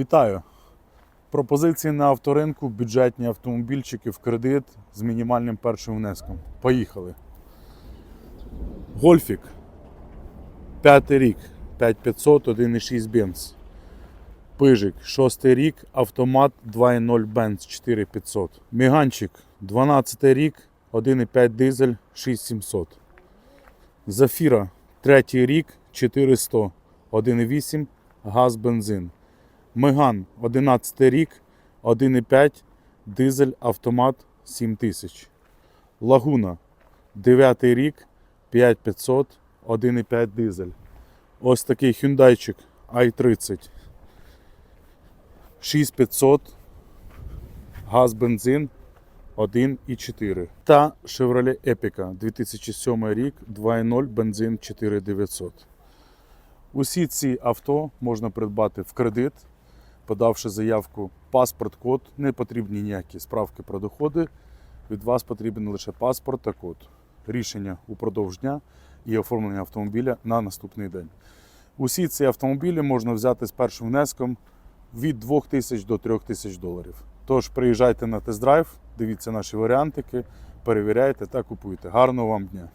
Вітаю! Пропозиції на авторинку, бюджетні автомобільчики в кредит з мінімальним першим внеском. Поїхали. Гольфік. П'ятий рік. 5500, 1,6 бенз. Пижик. Шостий рік. Автомат 2.0 бенз 4500. Міганчик. 12 рік. 1,5 дизель 6700. Зафіра. Третій рік. 400. 1,8 газ бензин. Меган 11 рік, 1,5 дизель автомат 7000. Лагуна 9 рік, 5500, 1,5 дизель. Ось такий хюндайчик i30. 6500 газ бензин 1,4. Та Chevrolet Epica 2007 рік, 2,0 бензин 4900. Усі ці авто можна придбати в кредит, подавши заявку паспорт-код, не потрібні ніякі справки про доходи. Від вас потрібен лише паспорт та код. Рішення упродовж дня і оформлення автомобіля на наступний день. Усі ці автомобілі можна взяти з першим внеском від 2000 до 3000 доларів. Тож приїжджайте на тест-драйв, дивіться наші варіантики, перевіряйте та купуйте. Гарного вам дня!